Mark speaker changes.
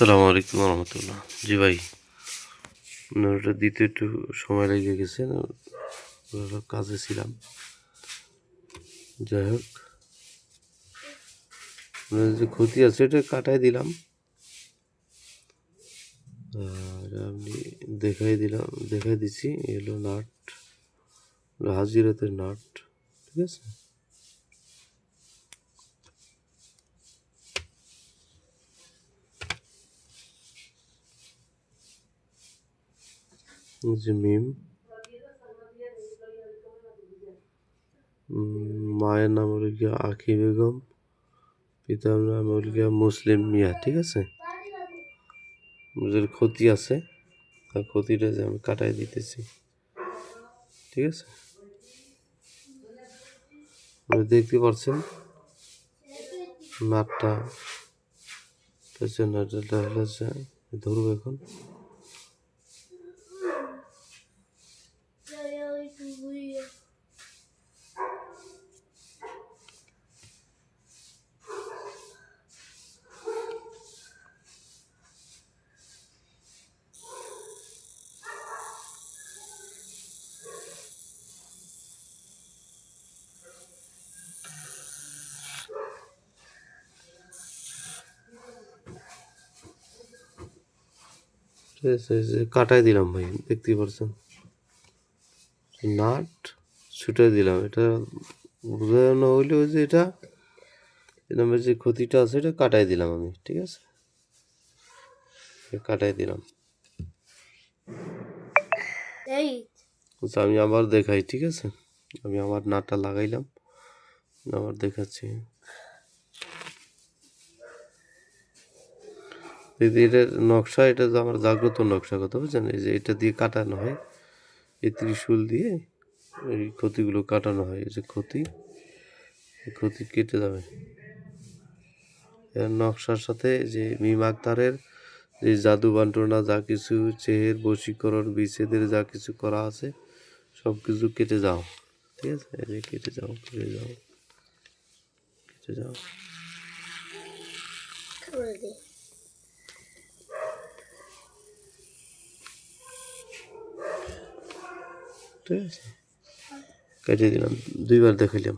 Speaker 1: আসসালামু আলাইকুম রহমতুল্লাহ। জি ভাই ওটা দিতে একটু সময় লেগে গেছে কাজে ছিলাম। যাই হোক যে ক্ষতি আছে এটা কাটাই দিলাম। আর আপনি দেখাই দিলাম, দেখাই দিচ্ছি এলো নাট, হাজিরাতের নাট, ঠিক আছে? যে মিম। মায়ের নাম হলো গিয়া আখি বেগম, পিতার নাম হলো গিয়া মুসলিম মিয়া, ঠিক আছে? ক্ষতি আছে আর ক্ষতিটা যে আমি কাটাই দিতেছি, ঠিক আছে? দেখতে পাচ্ছেন? নাটটা, পেছন ধরবো এখন। কাটাই দিলাম ভাই দেখতেই পারছেন। নাট ছুটে দিলাম এটা বোঝানো ওই যে এটা এরকমের যে ক্ষতিটা আছে এটা কাটাই দিলাম আমি ঠিক আছে? কাটাই দিলাম। আচ্ছা আমি আবার দেখাই ঠিক আছে? আমি আমার নাটটা লাগাইলাম আবার দেখাচ্ছি এই যে এটার নকশা, এটা যে আমার জাগ্রত নকশা কথা বুঝছেন? এই যে এটা দিয়ে কাটানো হয়, এই ত্রিশূল দিয়ে এই ক্ষতিগুলো কাটানো হয়, এই যে ক্ষতি ক্ষতি কেটে যাবে। নকশার সাথে যে মিম আক্তারের যে জাদু বান্টনা যা কিছু চেহের, বশীকরণ, বিচ্ছেদের যা কিছু করা আছে সব কিছু কেটে যাও। ঠিক আছে? এই যে কেটে যাও কেটে যাও কেটে যাও
Speaker 2: করে দে
Speaker 1: ঠিক আছে কেটে দিলাম দুইবার দেখাইলাম।